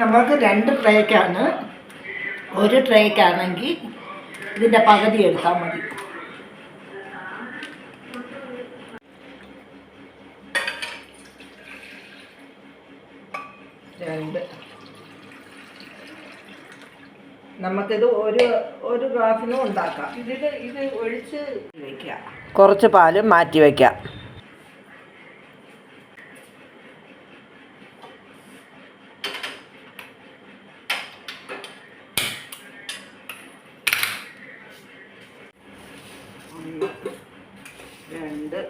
നമുക്ക് രണ്ട് ട്രേക്കാണ്. ഒരു ട്രേക്കാണെങ്കിൽ ഇതിന്റെ പകുതി എടുത്താൽ മതി. രണ്ട്. നമുക്കിത് ഒരു ഒരു ഗ്ലാസ്സിനും ഉണ്ടാക്കാം. ഇതിൽ ഇത് ഒഴിച്ച് വയ്ക്കുക കുറച്ച് പാൽ മാറ്റി വയ്ക്കാം ഒന്ന് രണ്ട്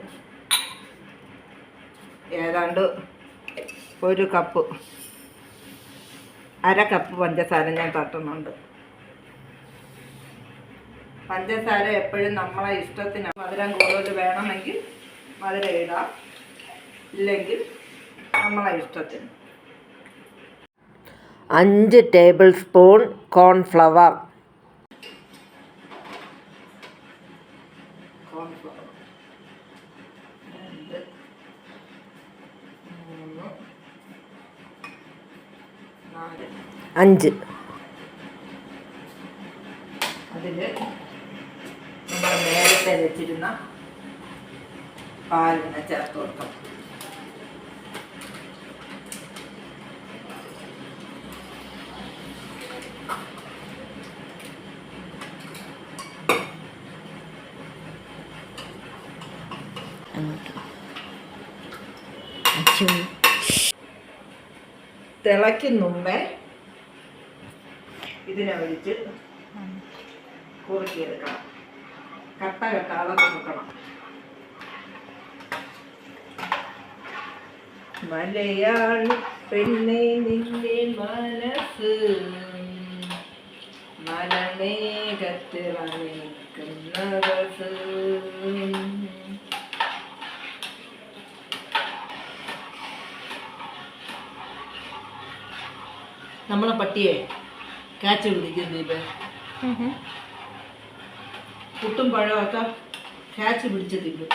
ഏതാണ്ട് ഒരു കപ്പ് അര കപ്പ് പഞ്ചസാര ഞാൻ തട്ടുന്നുണ്ട്. പഞ്ചസാര എപ്പോഴും നമ്മളെ ഇഷ്ടത്തിന് മധുരം കൂടുതൽ വേണമെങ്കിൽ മധുരം ഇടാം. ഇല്ലെങ്കിൽ നമ്മളെ ഇഷ്ടത്തിന്. അഞ്ച് ടേബിൾ സ്പൂൺ കോൺഫ്ലവർ കോൺഫ്ലവർ രണ്ട് മൂന്ന് നാല് അഞ്ച്. അതിൽ നമ്മൾ നേരത്തെ വെച്ചിരുന്ന പാലിനെ ചേർത്ത് കൊടുക്കണം തിളയ്ക്കും മുമ്പേ ഇതിനെ ഒഴിച്ച് കുറുക്കിയെടുക്കണം. കട്ട കെട്ടാതെ കുറുക്കണം. മലയാളി പെണ്ണെ നിന്റെ മനസ്സ്. മലമേഘത്തിറങ്ങിക്കുന്ന ബസ്. നമ്മളെ പട്ടിയെ കാച്ച് പിടിക്കുന്നു ഇപ്പൊ പുട്ടും പഴമൊക്കെ കാച്ച് പിടിച്ച് തിന്നും.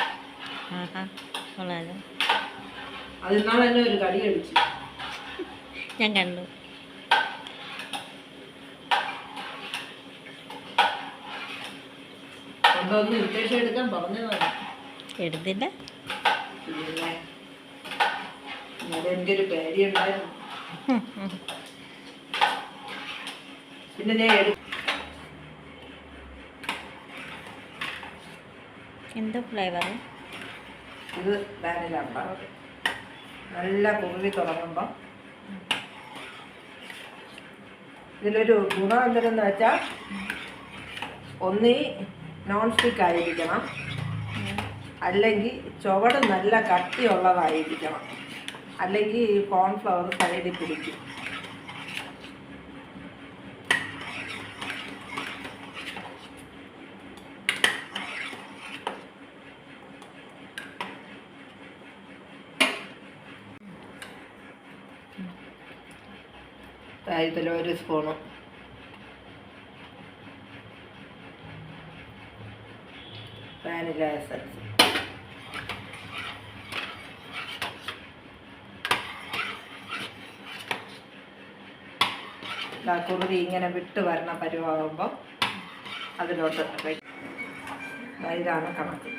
അതിനാൾ തന്നെ ഒരു കടി കടിച്ചു ഞാൻ കണ്ടു. കൊണ്ടുവന്ന് വിശേഷം എടുക്കാൻ പറഞ്ഞതാണ് എടുത്തില്ല. എനിക്കൊരു പേടിയുണ്ടായിരുന്നു പിന്നെ ഞാൻ എടു എന്തോ ഫ്ലേവർ ഇത് വാനില നല്ല കുറുകി തുടങ്ങുമ്പോൾ ഇതിലൊരു ഗുണം എന്തെന്ന് വെച്ചാൽ ഒന്നീ നോൺ സ്റ്റിക്ക് ആയിരിക്കണം. അല്ലെങ്കിൽ ചുവട് നല്ല കട്ടിയുള്ളതായിരിക്കണം. അല്ലെങ്കിൽ കോൺഫ്ലവർ സൈഡിൽ പിടിക്കും. ഇതിൽ ഒരു സ്പൂണ് വാനില എസൻസ് കുറുതി ഇങ്ങനെ വിട്ട് വരണ പരുവാകുമ്പോൾ അതിലോട്ട് ഇതാണ് കണക്ക്.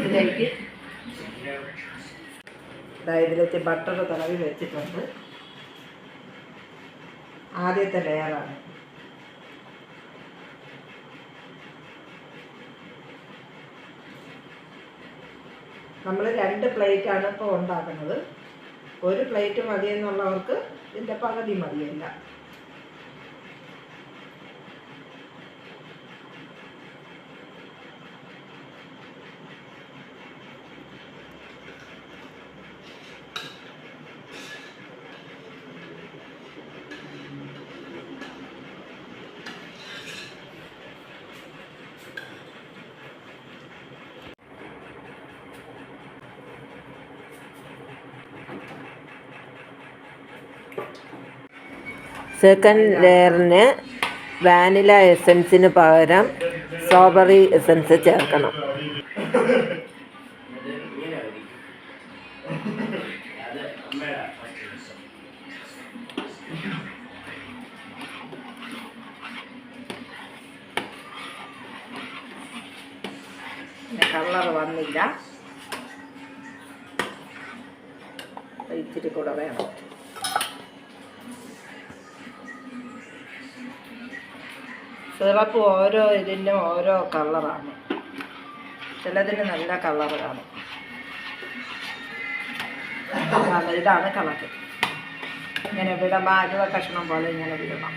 ഇതിലേക്ക്. ഇതിലേക്ക് ബട്ടർ തടവി വെച്ചിട്ടുണ്ട്. ആദ്യത്തെ ലെയറാണ് നമ്മൾ രണ്ട് പ്ലേറ്റാണ് ഇപ്പോൾ ഉണ്ടാക്കുന്നത്. ഒരു പ്ലേറ്റ് മതിയെന്നുള്ളവർക്ക് ഇതിന്റെ പകുതി മതിയല്ല. സെക്കൻഡ് ലെയറിന് വാനില എസൻസിന് പകരം സ്ട്രോബെറി എസൻസ് ചേർക്കണം. കളർ വന്നില്ല. ഇച്ചിരി കൂടെ വേണം. സിറപ്പ് ഓരോ ഇതിനും ഓരോ കളറാണ്. ചിലതിന് നല്ല കളർ കാണും ഇതാണ് കളർ ഇങ്ങനെ വിടണം അരുവ കഷ്ണം പോലെ ഇങ്ങനെ വിടണം.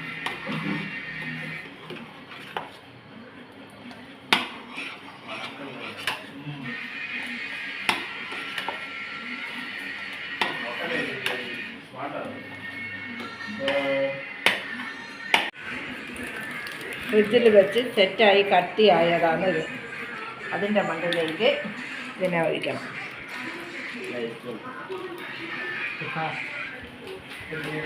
ഫ്രിഡ്ജിൽ വെച്ച് സെറ്റായി കട്ടിയായതാണ് ഇത്. അതിന്റെ മണ്ടയിലേക്ക് ഇതിനെ ഒഴിക്കണം. ഇതൊന്ന്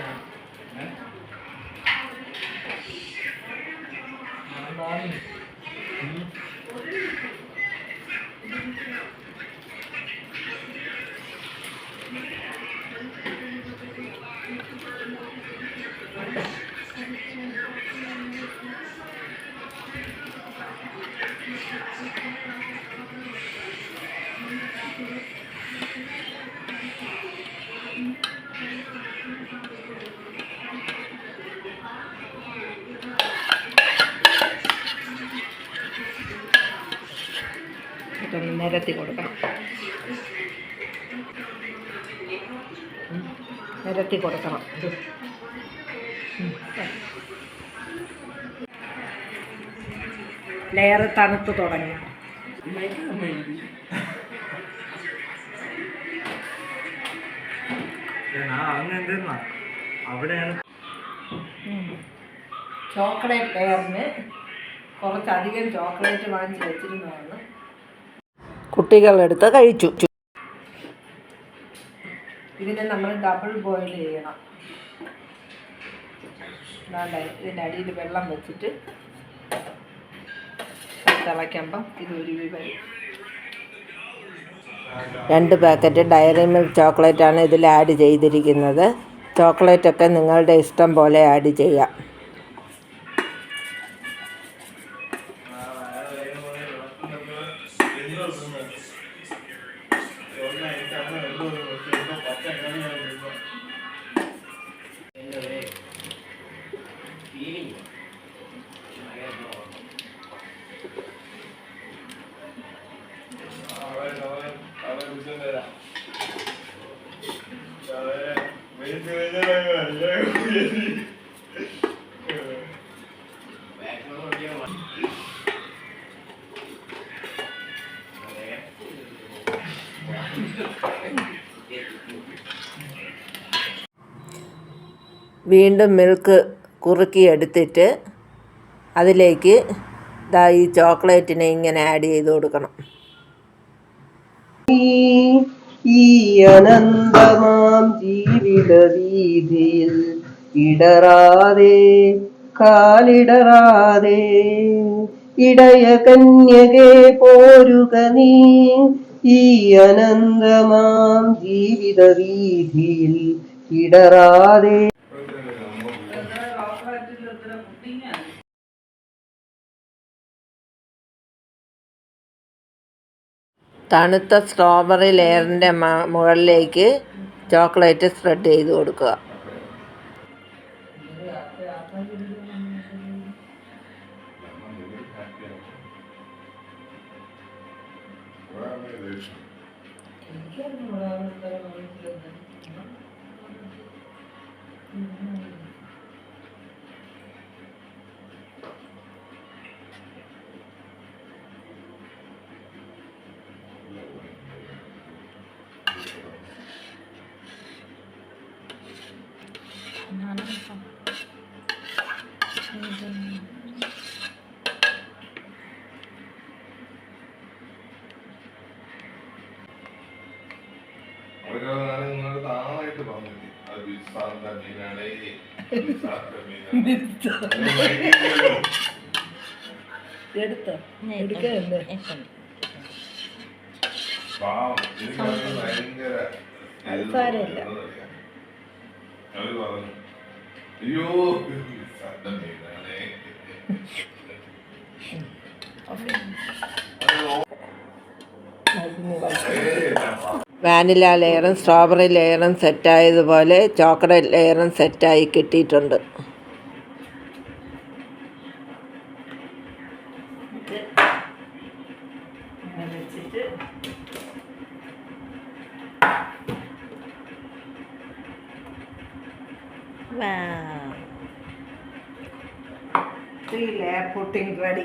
നിരത്തി കൊടുക്കണം. നിരത്തി കൊടുക്കണം. ലെയർ തണുത്ത് തുടങ്ങി. അവിടെയാണ്. ചോക്ലേറ്റ് ലെയറിന് കുറച്ചധികം ചോക്ലേറ്റ് വാങ്ങിച്ച് വെച്ചിരുന്നതാണ്. കുട്ടികളെടുത്ത് കഴിച്ചു. ഇതിനെ നമ്മൾ ഡബിൾ ബോയിൽ ചെയ്യണം. ഇതിന്റെ അടിയിൽ വെള്ളം വെച്ചിട്ട് തിളയ്ക്കുമ്പം ഇത് ഉരുവി വരും രണ്ട് പാക്കറ്റ് ഡയറി മിൽക്ക് ചോക്ലേറ്റാണ് ഇതിൽ ആഡ് ചെയ്തിരിക്കുന്നത്. ചോക്ലേറ്റൊക്കെ നിങ്ങളുടെ ഇഷ്ടം പോലെ ആഡ് ചെയ്യാം. വീണ്ടും മിൽക്ക് കുറുക്കി എടുത്തിട്ട് അതിലേക്ക് ദാ ഈ ചോക്ലേറ്റിനെ ഇങ്ങനെ ആഡ് ചെയ്ത് കൊടുക്കണം. ഈ അനന്തമാം ജീവിത വീതിയിൽ ഇടറാതെ കാലിടറാതെ. ഇടയ കന്യകെ പോരുക നീ. ഈ അനന്തമാം ജീവിത വീതിയിൽ ഇടറാതെ. തണുത്ത സ്ട്രോബെറി ലെയറിന്റെ മുകളിലേക്ക് ചോക്ലേറ്റ് സ്പ്രെഡ് ചെയ്ത് കൊടുക്കുക. അതൊക്കെ നിങ്ങളുടെ താളായിട്ട് പറഞ്ഞില്ലേ അത് വിശ്വാസ മീനാണ് വിശ്വാസ മീനാണ്. എടുത്തോ. എടുക്കല്ലേ സാരമില്ല. പറഞ്ഞു അയ്യോ ശബ്ദം ഞാൻ പറഞ്ഞു. വാനില ലെയറും സ്ട്രോബെറി ലെയറും സെറ്റായതുപോലെ ചോക്ലേറ്റ് ലെയറും സെറ്റായി കിട്ടിയിട്ടുണ്ട്. Three layer putting ready